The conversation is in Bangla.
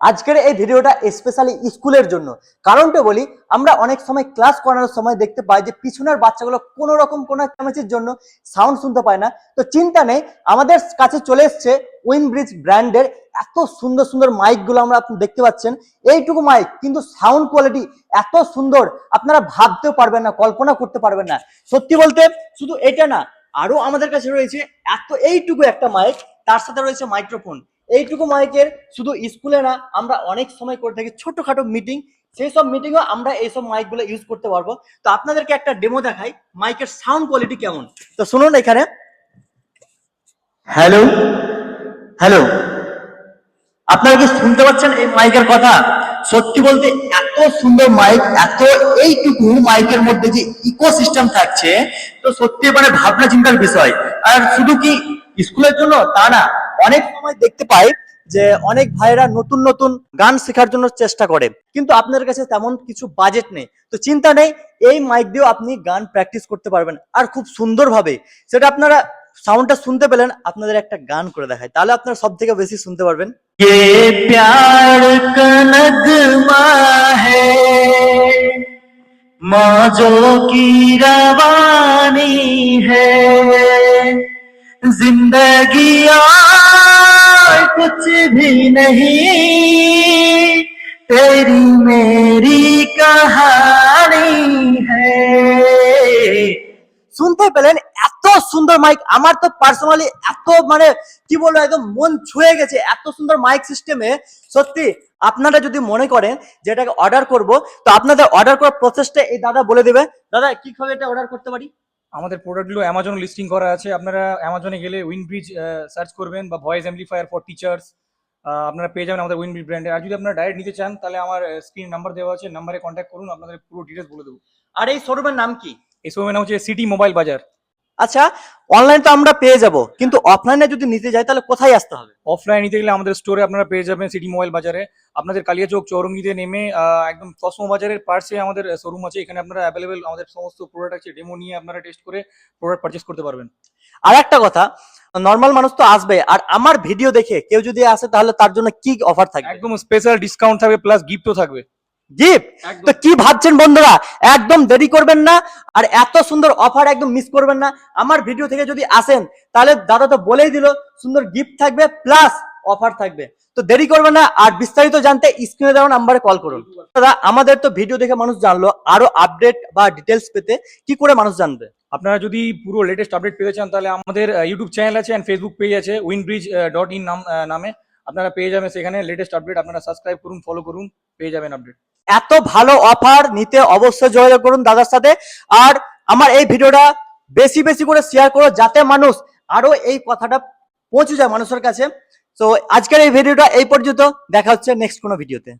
আজকের এই ভিডিওটা স্পেশালি স্কুলের জন্য। কারণটা বলি, আমরা অনেক সময় ক্লাস করানোর সময় দেখতে পাই যে পিছনের বাচ্চাগুলো কোনো রকম কোনো চ্যামেচের জন্য সাউন্ড শুনতে পায় না। তো চিন্তা নেই, আমাদের কাছে চলে এসছে উইনব্রিজ ব্র্যান্ডের এত সুন্দর সুন্দর মাইকগুলো আমরা আপনি দেখতে পাচ্ছেন। এইটুকু মাইক কিন্তু সাউন্ড কোয়ালিটি এত সুন্দর, আপনারা ভাবতেও পারবেন না, কল্পনা করতে পারবেন না। সত্যি বলতে শুধু এটা না, আরও আমাদের কাছে রয়েছে এত এইটুকু একটা মাইক তার সাথে রয়েছে মাইক্রোফোন এইটুকু মাইকের শুধু স্কুলে না, আমরা অনেক সময় করে থাকি ছোটখাটো মিটিং সেই সব মিটিংও আমরা এইসব মাইকগুলো ইউজ করতে পারব। তো আপনাদেরকে একটা ডেমো দেখাই, মাইকের সাউন্ড কোয়ালিটি কেমন? তো শুনুন এখানে। হ্যালো হ্যালো আপনারা কি শুনতে পাচ্ছেন এই মাইকের কথা? সত্যি বলতে এত সুন্দর মাইক এত এইটুকু মাইকের মধ্যে যে ইকোসিস্টেম থাকছে, তো সত্যি মানে ভাবনা চিন্তার বিষয়। আর শুধু কি স্কুলের জন্য? তা না। অনেক সময় দেখতে পাই যে অনেক ভাইরা নতুন নতুন গান শেখার জন্য চেষ্টা করে কিন্তু আপনার কাছে তেমন কিছু বাজেট নেই তো চিন্তা নেই এই মাইক দিয়েও আপনি গান প্র্যাকটিস করতে পারবেন আর খুব সুন্দরভাবে সেটা আপনারা সাউন্ডটা শুনতে পেলেন আপনাদের একটা গান করে দেখায় তাহলে আপনারা সব থেকে বেশি শুনতে পারবেন ये प्यार का नगमा है मौजों की रवानी है जिंदगी और कुछ भी नहीं तेरी मेरी कहानी है শুনতে পেলেন এত সুন্দর মাইক আমার তো পার্সোনালি এত মানে কি বলবো একদম মন ছুঁয়ে গেছে এত সুন্দর মাইক সিস্টেমে সত্যি আপনারা যদি মনে করেন যে এটাকে অর্ডার করব তো আপনাদের অর্ডার করার প্রসেসটা এই দাদা বলে দেবে দাদা কি ভাবে এটা অর্ডার করতে পারি আমাদের প্রোডাক্টগুলো অ্যামাজন লিস্টিং করা আছে। আপনারা অ্যামাজনে গেলে উইনব্রিজ সার্চ করবেন বা ভয়েস অ্যাম্পলিফায়ার ফর টিচার্স আপনারা পেয়ে যাবেন আমাদের উইনব্রিজ ব্র্যান্ডে আর যদি আপনারা ডাইরেক্ট নিতে চান তাহলে আমার স্ক্রিন নাম্বার দেওয়া আছে নাম্বারে কন্ট্যাক্ট করুন আপনাদের পুরো ডিটেলস বলে দেবো। আর এই শোরুমের নাম কি? এই শোরুমের নাম হচ্ছে সিটি মোবাইল বাজার আচ্ছা অনলাইন তো আমরা পেয়ে যাব কিন্তু অফলাইনে যদি নিতে যাই তাহলে কোথায় আসতে হবে? অফলাইন নিতে গেলে আমাদের স্টোরে আপনারা পেয়ে যাবেন সিটি মোবাইল বাজারে। আপনাদের কালিয়াচক চৌরঙ্গিতে নেমে একদম চশমা বাজারের পার্শ্বে আমাদের শোরুম আছে। এখানে আপনারা অ্যাভেলেবেল আমাদের সমস্ত প্রোডাক্ট আছে। ডেমো নিয়ে আপনারা টেস্ট করে প্রোডাক্ট পারচেস করতে পারবেন। আর একটা কথা নর্মাল মানুষ তো আসবে আর আমার ভিডিও দেখে কেউ যদি আসে তাহলে তার জন্য কি অফার থাকবে? একদম স্পেশাল ডিসকাউন্ট থাকবে প্লাস গিফটও থাকবে। গিফট তো কি ভাবছেন বন্ধুরা? একদম দেরি করবেন না আর এত সুন্দর অফার একদম মিস করবেন না। আমার ভিডিও থেকে যদি আসেন তাহলে দাদা তো বলেই দিল সুন্দর গিফট থাকবে প্লাস অফার থাকবে। তো দেরি করবেন না আর বিস্তারিত জানতে স্ক্রিনে দেওয়া নাম্বারে কল করুন। দাদা আমাদের তো ভিডিও দেখে মানুষ জানলো আরও আপডেট বা ডিটেলস পেতে কি করে মানুষ জানবে? আপনারা যদি পুরো লেটেস্ট আপডেট পেতে চান তাহলে আমাদের ইউটিউব চ্যানেল আছে অ্যান্ড ফেসবুক পেজ আছে উইনব্রিজ ডট ইন নাম নামে। আপনারা পেয়ে যাবেন সেখানে লেটেস্ট আপডেট আপনারা সাবস্ক্রাইব করুন ফলো করুন, পেয়ে যাবেন আপডেট এত ভালো অফার নিতে অবশ্যই যোগাযোগ করুন দাদার সাথে। আর আমার এই ভিডিওটা বেশি বেশি করে শেয়ার করো যাতে মানুষ আরও এই কথাটা পৌঁছে যায় মানুষের কাছে। তো আজকের এই ভিডিওটা এই পর্যন্ত। দেখা হচ্ছে নেক্সট কোনো ভিডিওতে